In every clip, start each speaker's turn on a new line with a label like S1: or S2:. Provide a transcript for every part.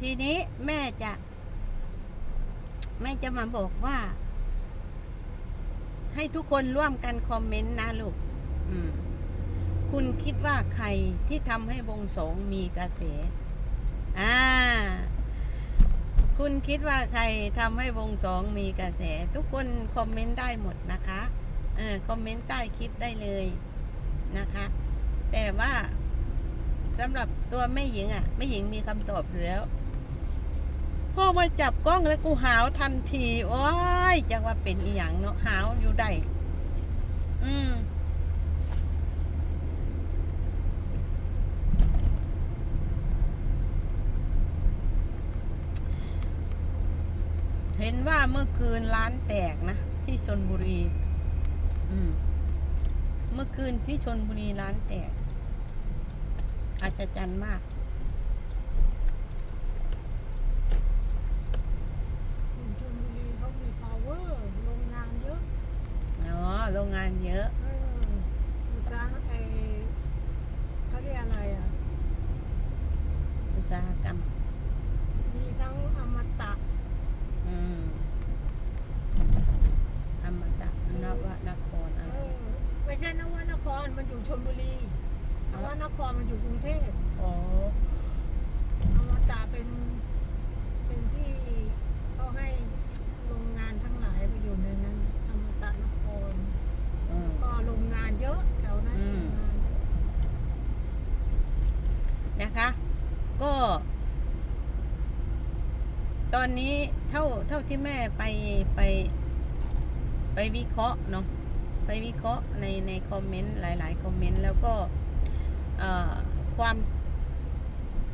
S1: ทีนี้แม่จะ แม่จะมาบอกว่า ให้ทุกคนร่วมกันคอมเมนต์นะลูกคุณคิดว่าใครที่ทำให้วงสองมีกระแสอ่า คุณคิดว่าใครทำให้วงสองมีกระแส ทุกคนคอมเมนต์ได้หมดนะคะเออคอมเมนต์ใต้คลิปได้เลยนะคะ แต่ว่าสำหรับตัวแม่หญิงอะแม่หญิงมีคำตอบอยู่แล้ว มาจับกล้องแล้วกูหาวทันทีโอ้ยจะว่าเป็นอีหยังเนาะหาวอยู่ได้อืมเห็นว่าเมื่อคืนร้านแตกนะ ที่ชนบุรี อืม เมื่อคืนที่ชนบุรีร้านแตก อาจจะจันมาก
S2: ชลบุรีเขามี power โรงงานเยอะ
S1: เนาะโรงงาน เยอะ
S2: เอออุตสาหไอเขาเรียกอะไรอะ
S1: อุตสาหกรรม
S2: มีทั้งอมตะ
S1: อืมอมตะนวนคร
S2: เอ
S1: อะไร
S2: อไม่ใช่นวนครมันอยู่ชลบุรีนวนครมันอยู่กรุงเทพ
S1: อ๋อ
S2: อมตะเป็น เป็นที่เขาให้โรงงานทั้งหลายไปอยู่ในนั้นอมตะนคร
S1: อืม
S2: ก็โรงงานเยอะแถวนั้น
S1: อืม
S2: โรงงานเยอะ
S1: นะคะ ก็ ต อนนี้เท่าเท่าที่แม่ไปไป ไปวิเคราะห์เนาะไปวิเคราะห์ในในคอมเมนต์หลาย ๆ คอมเมนต์แล้วก็เอ่อความ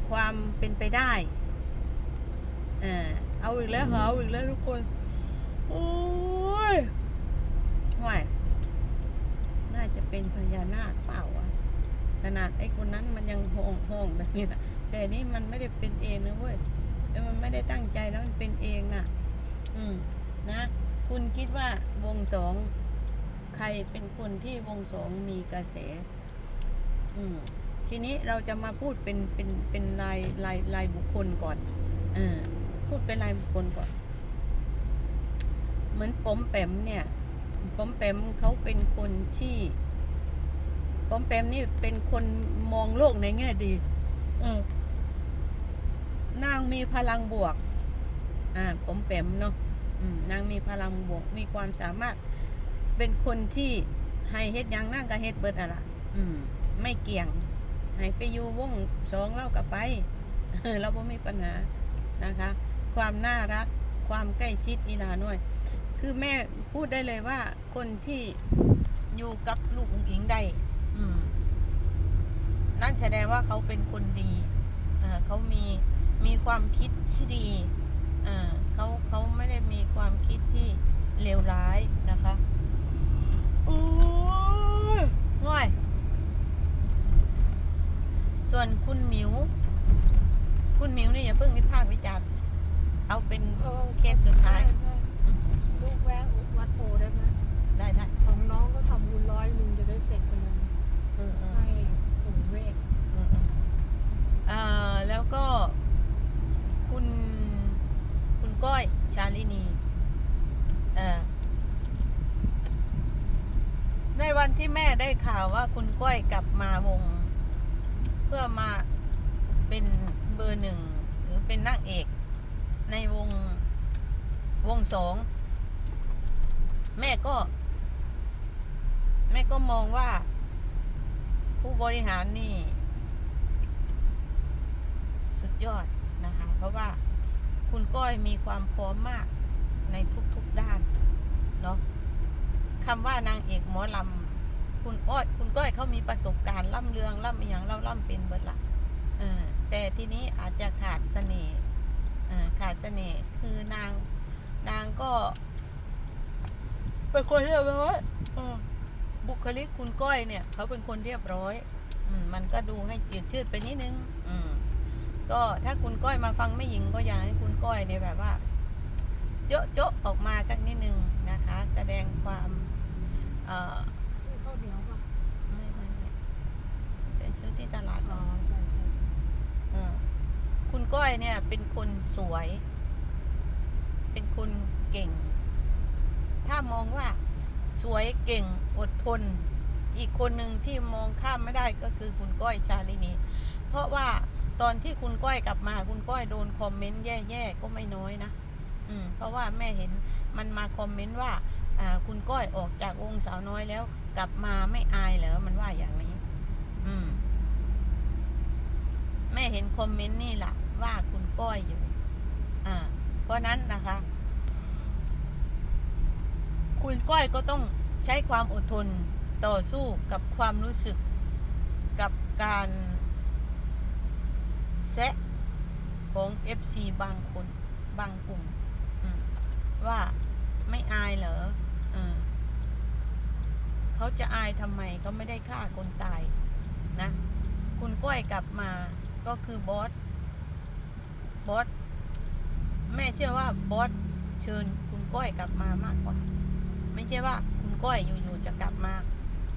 S1: ความเป็นไปได้เออเอาอีกแล้วเหรอเอาอีกแล้วทุกคน โอ้ยห่วยน่าจะเป็นพญานาคเปล่าวะขนาดไอ้คนนั้นมันยังห้องห้องแบบนี้นะแต่นี่มันไม่ได้เป็นเองนะเว้ย แล้วมันไม่ได้ตั้งใจแล้วมันเป็นเองน่ะ อืมนะ คุณคิดว่าวงสองใครเป็นคนที่วงสองมีกระแส อืมทีนี้เราจะมาพูดเป็นเป็นเป็นรายรายรายบุคคลก่อนอพูดเป็นรายบุคคลก่อน เหมือนปอมแปมเนี่ยปอมแปมเขาเป็นคนที่ปอมแปมนี่เป็นคนมองโลกในแง่ดี เออ นางมีพลังบวก อ่าปอมแปมเนาะนางมีพลังบวก มีความสามารถ เป็นคนที่ให้เฮ็ดยังนั่งก็เฮ็ดเบิดอะล่ะ อืม ไม่เกี่ยง ให้ไปอยู่วงสองเล่ากับไป เราบ่มีปัญหานะคะ ความน่ารัก ความใกล้ชิดอีลาน้อย คือแม่พูดได้เลยว่า คนที่อยู่กับลูกอุ๋งอิงได้นั่นแสดงว่าเขาเป็นคนดี เขามี มีความคิดที่ดีอ่าเขาเขาไม่ได้มีความคิดที่เลวร้ายนะคะโอ้ยง่อยส่วนคุณหมิว คุณหมิวนี่อย่าเพิ่งวิพากษ์วิจารณ์เอาเป็น
S2: เออ
S1: เคสสุดท้าย
S2: ได้ได้ลูกแวะวัดโพได้ไหม
S1: ได้ได้
S2: ของน้องก็ทำบุญร้อยหนึ่งจะได้เสร็จไปเลย
S1: เออเออ
S2: ให้ปู่เวท
S1: เออเอออ่าแล้วก็คุณ คุณก้อยชาลินีเอ่อในวัน ที่แม่ได้ข่าวว่าคุณก้อยกลับมาวง เพื่อมาเป็นเบอร์หนึ่งหรือเป็นนางเอกในวงวงสองแม่ก็ แม่ก็มองว่า ผู้บริหารนี่ สุดยอดนะคะ เพราะว่าคุณก้อยมีความพร้อมมากในทุกๆด้าน เนาะคำว่านางเอกหมอลำ คุณอ้อยคุณก้อยเขามีประสบการณ์ล่ำเรืองล่ำอหย่างเล่าล่ำเป็นเบิดละเออแต่ทีนี้อาจจะขาดเสน่ห์เออขาดเสน่ห์คือนางนางก็เป็นคนเรียบร้อยเออบุคลิกคุณก้อยเนี่ย เขาเป็นคนเรียบร้อยอืมมันก็ดูให้จืดชืดไปนิดนึง อืมก็ถ้าคุณก้อยมาฟังไม่หญิงก็อยากให้คุณก้อยเนี่ยแบบว่าโจ๊ะโจ๊ะออกมาสักนิดนึงนะคะ แสดงความ เอ่อ
S2: ซื้อข้าวเหนียวป่ะ
S1: ไม่ไม่ไม่ไป ซื้อที่ตลาด
S2: อ๋อ
S1: เนาะ
S2: ใช่ใช่ใช่
S1: เออคคุณก้อยเนี่ย เป็นคนสวย เป็นคนเก่ง ถ้ามองว่าสวยเก่งอดทน อีกคนหนึ่งที่มองข้ามไม่ได้ก็คือคุณก้อยชาลินี เพราะว่าตอนที่คุณก้อยกลับมา คุณก้อยโดนคอมเมนต์แย่ๆก็ไม่น้อยนะอืมเพราะว่าแม่เห็นมันมาคอมเมนต์ว่าอ่าคุณก้อยออกจากวงสาวน้อยแล้ว กลับมาไม่อายเหรอมันว่าอย่างนี้ อืม แม่เห็นคอมเมนต์นี่แหละว่าคุณก้อยอยู่ อ่า เพราะนั้นนะคะ คุณก้อยก็ต้องใช้ความอดทนต่อสู้กับความรู้สึกกับการแซะของ FC บางคนบางกลุ่ม ว่าไม่อายเหรอเออเขาจะอายทำไมก็ไม่ได้ฆ่าคนตายนะ คุณก้อยกลับมา ก็คือบอส บอส แม่เชื่อว่าบอสเชิญคุณก้อยกลับมามากกว่า ไม่ใช่ว่าคุณก้อยอยู่ๆจะกลับมา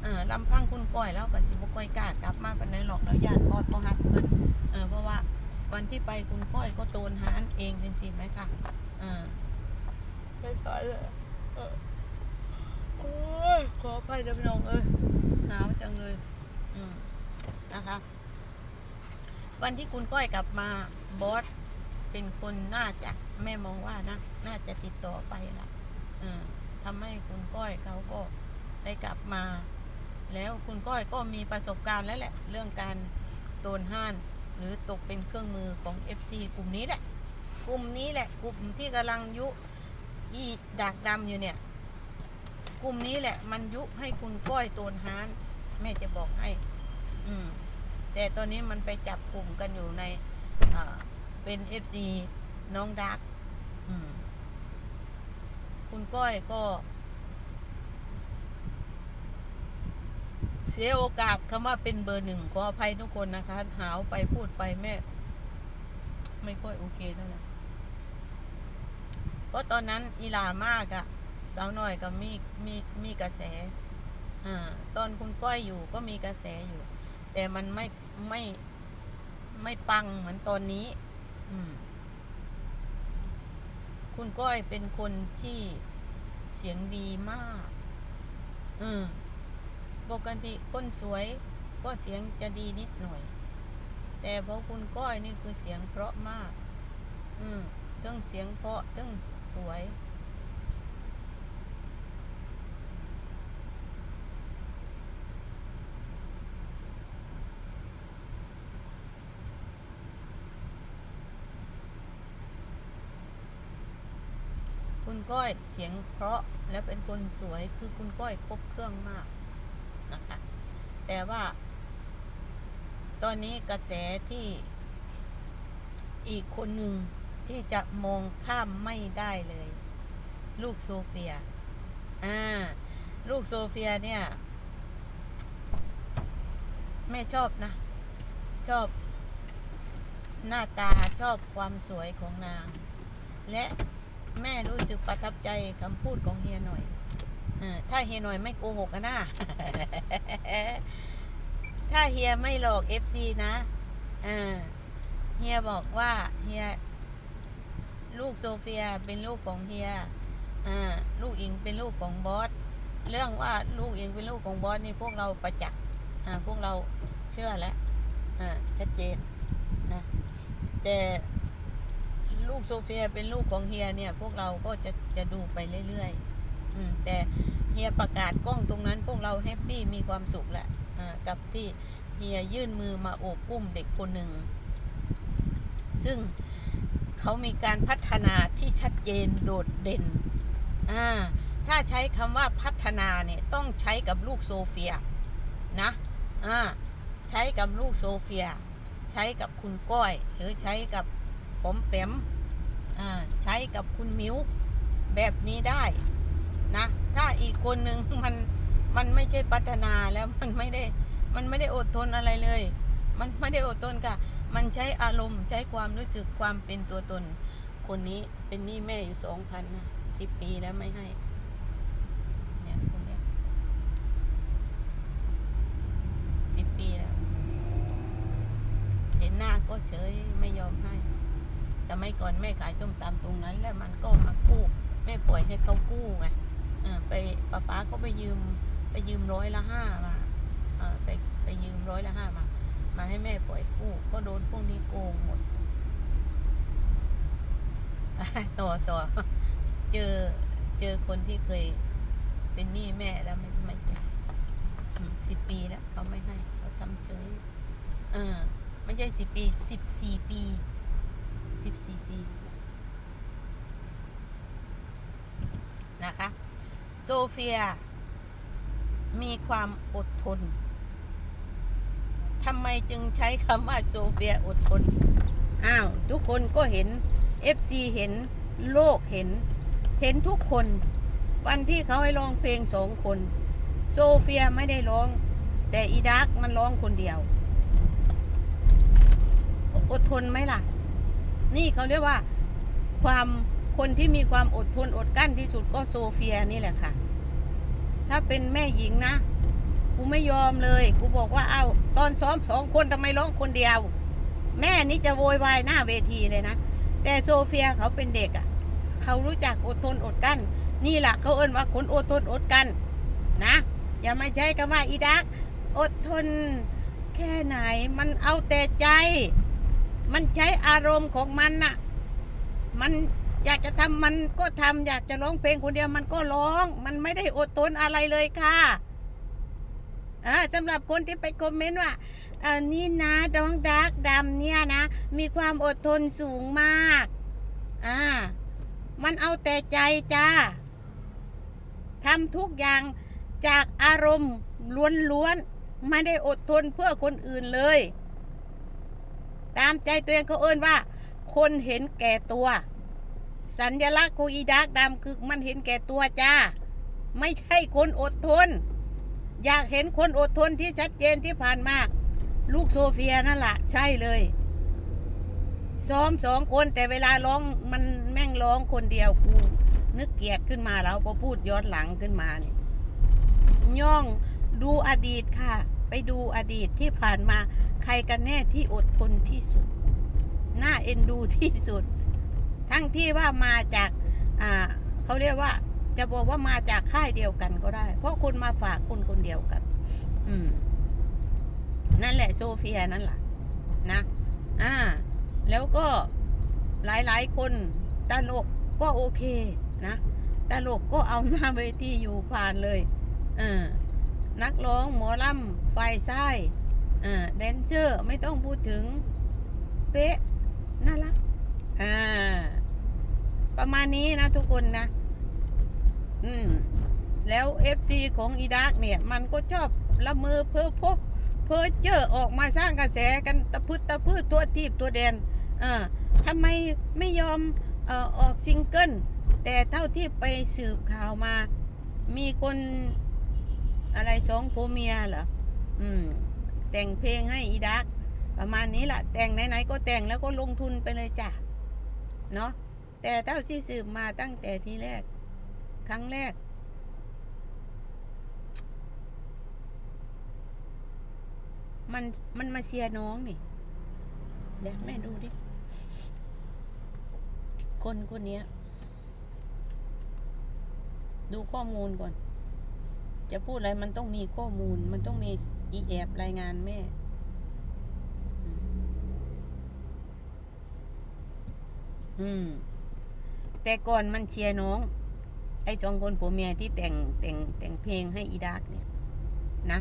S1: เออลำพังคุณก้อยแล้วก็สิบก้อยกล้ากลับมาเป็นไดหรอกแล้วญาติบอสก็หักเพิ่นเออเพราะว่าวันที่ไปคุณก้อยก็โตนหานเองเป็นสิไหมคะเออไม่ขายเลยเออโอ้ยขอไปเดี๋ยวน้องเอ้ยหนาวจังเลย อืมนะคะ วันที่คุณก้อยกลับมาบอสเป็นคนน่าจะแม่มองว่านะน่าจะติดต่อไปละทำให้คุณก้อยเขาก็ได้กลับมา แล้วคุณก้อยก็มีประสบการณ์แล้วแหละ เรื่องการโดนห้านหรือตกเป็นเครื่องมือของ FC กลุ่มนี้แหละ กลุ่มนี้แหละ กลุ่มที่กำลังยุอีดักดำอยู่เนี่ย กลุ่มนี้แหละ มันยุให้คุณก้อยโดนห้าน แม่จะบอกให้ อืม แต่ตอนนี้มันไปจับกลุ่มกันอยู่ในเป็น FC น้องดักคุณก้อยก็ เสียโอกาสคำว่าเป็นเบอร์หนึ่งขออภัยทุกคนนะคะ หาวไปพูดไปแม่ ไม่ค่อยโอเคเท่าไหร่เพราะตอนนั้นอีลามากอะสาวหน่อยก็มีมีมีกระแส อ่า ตอนคุณก้อยอยู่ก็มีกระแสอยู่ แต่มันไม่ไม่ไม่ปังเหมือนตอนนี้ อืม คุณก้อยเป็นคนที่เสียงดีมาก อืมปกติคนสวยก็เสียงจะดีนิดหน่อย แต่พอคุณก้อยนี่คือเสียงเพราะมาก อืมทั้งเสียงเพราะทั้งสวย คุณก้อยเสียงเพราะและเป็นคนสวยคือคุณก้อยครบเครื่องมากนะคะแต่ว่า ตอนนี้กระแสที่อีกคนหนึ่งที่จะมองข้ามไม่ได้เลย ลูกโซเฟียอ่าลูกโซเฟียเนี่ยแม่ชอบนะ ชอบหน้าตาชอบความสวยของนาง และ แม่รู้สึกประทับใจคำพูดของเฮียหน่อยอถ้าเฮียหน่อยไม่โกหกนะ ถ้าเฮียไม่หลอกเอฟซีนะเฮียบอกว่าเฮียลูกโซเฟียเป็นลูกของเฮียลูกอิงเป็นลูกของบอส เรื่องว่าลูกอิงเป็นลูกของบอสนี่พวกเราประจักษ์พวกเราเชื่อแล้วชัดเจนนะแต่ ลูกโซเฟียเป็นลูกของเฮียเนี่ย พวกเราก็จะจะดูไปเรื่อยๆอืมแต่เฮียประกาศกล้องตรงนั้น พวกเราแฮปปี้มีความสุขแหละอ่ากับที่เฮียยื่นมือมาโอบอุ้มเด็กคนหนึ่ง ซึ่งเขามีการพัฒนาที่ชัดเจนโดดเด่นอ่าถ้าใช้คำว่าพัฒนาเนี่ยต้องใช้กับลูกโซเฟียนะอ่าใช้กับลูกโซเฟีย ใช้กับคุณก้อย หรือใช้กับผมเต็ม ใช้กับคุณมิ้วแบบนี้ได้นะ ถ้าอีกคนหนึ่งมันมันไม่ใช่พัฒนาแล้วมันไม่ได้มันไม่ได้อดทนอะไรเลย มันไม่ได้อดทนค่ะ มันใช้อารมณ์ใช้ความรู้สึกความเป็นตัวตน คนนี้เป็นหนี้แม่อยู่สองพันสิบปีแล้วไม่ให้เนี่ยคนเนี้ยสิบปีแล้ว เห็นหน้าก็เฉยไม่ยอมให้ สมัยก่อนแม่ขายส้มตำตรงนั้น แล้วมันก็มากู้ แม่ปล่อยให้เขากู้ไงไปป้าป๊าก็ไปยืม ไปยืมร้อยละห้ามาไปไปยืมร้อยละห้ามา มาให้แม่ปล่อยกู้ ก็โดนพวกนี้โกงหมดต่อต่อเจอเจอคนที่เคยเป็นหนี้แม่แล้วไม่ไม่จ่ายสิบปีแล้วเขาไม่ให้เขาทำเฉยเออไม่ใช่สิบปีสิบสี่ปี สิบสี่ปี นะคะ โซเฟีย มีความอดทนทำไมจึงใช้คำว่าโซเฟียอดทน อ้าว ทุกคนก็เห็น FC เห็นโลกเห็น เห็นทุกคน วันที่เขาให้ร้องเพลงสองคน โซเฟียไม่ได้ร้อง แต่อีดักมันร้องคนเดียว อดทนไหมล่ะ นี่เขาเรียกว่าความคนที่มีความอดทนอดกั้นที่สุดก็โซเฟียนี่แหละค่ะ ถ้าเป็นแม่หญิงนะ กูไม่ยอมเลย กูบอกว่าเอาตอนซ้อมสองคนทำไมร้องคนเดียว แม่นี่จะโวยวายหน้าเวทีเลยนะ แต่โซเฟียเขาเป็นเด็กอะ่ะ เขารู้จักอดทนอดกั้น นี่แหละเขาเอิ้นว่าคนอดทนอดกั้นนะ อย่ามาใช้คำว่าอีดัก อดทน แค่ไหนมันเอาแต่ใจ มันใช้อารมณ์ของมันน่ะ มันอยากจะทำมันก็ทำอยากจะร้องเพลงคนเดียวมันก็ร้อง มันไม่ได้อดทนอะไรเลยค่ะอ่าสำหรับคนที่ไปคอมเมนต์ว่าเออนี่นะดองดักดำเนี่ยนะ มีความอดทนสูงมากอ่ามันเอาแต่ใจจ้าทำทุกอย่างจากอารมณ์ล้วนๆไม่ได้อดทนเพื่อคนอื่นเลย ตามใจตัวเองเขาเอิ้นว่า คนเห็นแก่ตัว สัญลักษณ์ของอีดักดำคือมันเห็นแก่ตัวจ้า ไม่ใช่คนอดทน อยากเห็นคนอดทนที่ชัดเจนที่ผ่านมา ลูกโซเฟียนั่นแหละใช่เลย ซ้อมสองคนแต่เวลาร้องมันแม่งร้องคนเดียวกูนึกเกลียดขึ้นมาแล้วพอพูดย้อนหลังขึ้นมาเนี่ยย่องดูอดีตค่ะ ไปดูอดีตที่ผ่านมาใครกันแน่ที่อดทนที่สุด น่าเอ็นดูที่สุด ทั้งที่ว่ามาจากอ่าเขาเรียกว่า จะบอกว่ามาจากค่ายเดียวกันก็ได้ เพราะคนมาฝากคนคนเดียวกัน อืม นั่นแหละโซเฟียนั่นแหละนะ อ่า แล้วก็หลายๆคนตลกก็โอเคนะตลกก็เอาหน้าเวทีอยู่ผ่านเลย เออ นักร้องหมอลำไฟซ้ายอ่าแดนเซอร์ไม่ต้องพูดถึง เป๊ะ น่ารักอ่าประมาณนี้นะทุกคนนะ อืม แล้ว FC ของอีดักเนี่ย มันก็ชอบละเมอเพ้อพก เพ้อเจอออกมาสร้างกระแสกันตะพืดตะพืดตัวทีบตัวแดนอ่าทำไมไม่ยอมออออกซิงเกิลแต่เท่าที่ไปสืบข่าวมา มีคน อะไรสองผัวเมียเหรออืม แต่งเพลงให้อีดัก ประมาณนี้แหละแต่งไหนๆก็แต่งแล้วก็ลงทุนไปเลยจ้ะ เนาะแต่เท่าที่สืบมาตั้งแต่ทีแรก ครั้งแรก มันมันมาเชียร์น้องนี่เดี๋ยวแม่ดูดิ คนคนนี้ดูข้อมูลก่อน จะพูดอะไรมันต้องมีข้อมูล มันต้องมีอีแอบรายงานแม่ อืม แต่ก่อนมันเชียร์น้อง ไอ้สองคนผัวเมียที่แต่งแต่งแต่งเพลงให้อีดักเนี่ย นะ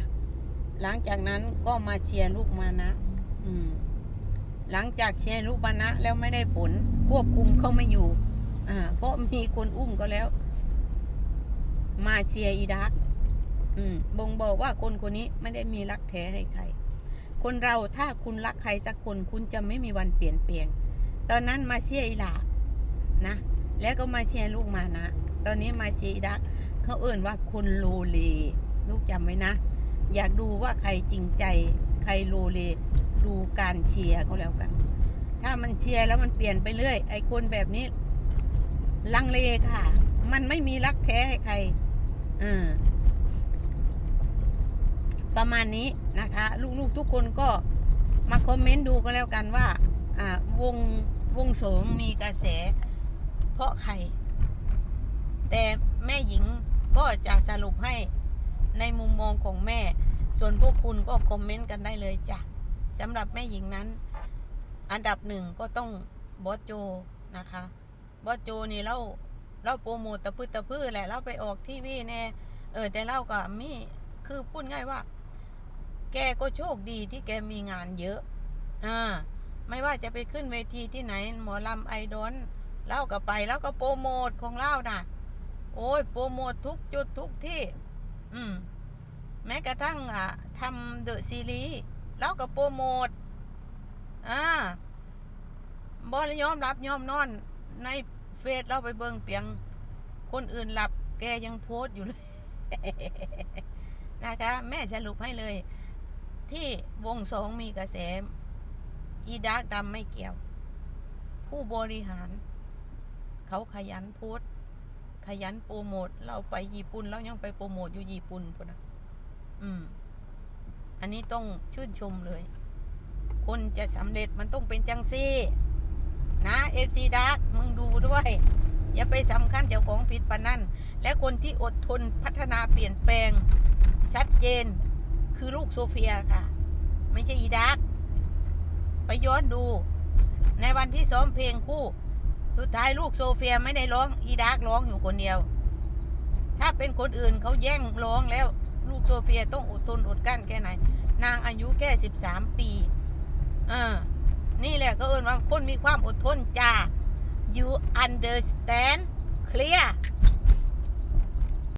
S1: หลังจากนั้นก็มาเชียร์ลูกมานะ อืม หลังจากเชียร์ลูกมานะแล้วไม่ได้ผล ควบคุมเขาไม่อยู่ อ่า เพราะมีคนอุ้มก็แล้ว มาเชียร์อีดัก อืมบ่งบอกว่าคนคนนี้ไม่ได้มีรักแท้ให้ใคร คนเราถ้าคุณรักใครสักคนคุณจะไม่มีวันเปลี่ยนแปลง ตอนนั้นมาเชียร์อีหลานะ แล้วก็มาเชียร์ลูกมานะ ตอนนี้มาเชียร์อีดักเขาเอ่นว่าคนโลเลลูกจำไว้นะ อยากดูว่าใครจริงใจ ใครโลเลดูการเชียร์ก็แล้วกัน ถ้ามันเชียร์แล้วมันเปลี่ยนไปเรื่อย ไอ้คนแบบนี้ลังเลค่ะ มันไม่มีรักแท้ให้ใคร เออ ประมาณนี้นะคะ ลูกๆทุกคนก็มาคอมเมนต์ดูก็แล้วกันว่าวงวงโสมมีกระแส เพราะใคร แต่แม่หญิงก็จะสรุปให้ในมุมมองของแม่ ส่วนพวกคุณก็คอมเมนต์กันได้เลยจ้ะสำหรับแม่หญิงนั้น อันดับหนึ่งก็ต้องบอสโจนะคะบอสโจนี่เราเราโปรโมตตะพื้ตะพื้แหละเราไปออกทีวีแน่เออแต่เราก็มีคือพูดง่ายว่า แกก็โชคดีที่แกมีงานเยอะ อ่า ไม่ว่าจะไปขึ้นเวทีที่ไหน หมอลำไอดอนเล่าก็ไปแล้วก็โปรโมทของเล่าน่ะ โอ้ยโปรโมททุกจุดทุกที่ อืม แม้กระทั่งอะทำเดอะซีรีส์แล้วก็โปรโมท อ่าบอลยอมรับยอมนอน ในเฟซเราไปเบิงเปียง คนอื่นหลับ แกยังโพสต์อยู่เลย นะคะ แม่สรุปให้เลย ที่วงสองมีกระแสอีดาร์กดำไม่เกี่ยว ผู้บริหาร เขาขยันพสต์ขยันโปรโมทเราไปญี่ปุ่นเรายังไปโปรโมทอยู่ญี่ปุ่นพุ่นนะอืม อันนี้ต้องชื่นชมเลย คนจะสำเร็จมันต้องเป็นจังซี่ นะเอฟซีดาร์กมึงดูด้วย อย่าไปสำคัญเจ้าของผิดปานนั่น และคนที่อดทนพัฒนาเปลี่ยนแปลง ชัดเจน คือลูกโซเฟียค่ะ ไม่ใช่อีดาร์กไปย้อนดู ในวันที่ซ้อมเพลงคู่ สุดท้ายลูกโซเฟียไม่ได้ร้องอีดาร์กร้องอยู่คนเดียว ถ้าเป็นคนอื่นเขาแย่งร้องแล้ว ลูกโซเฟียต้องอดทนอดกั้นแค่ไหน นางอายุแค่สิบสามปีอ่านี่แหละก็เอินว่าคนมีความอดทนจ้า you understand clear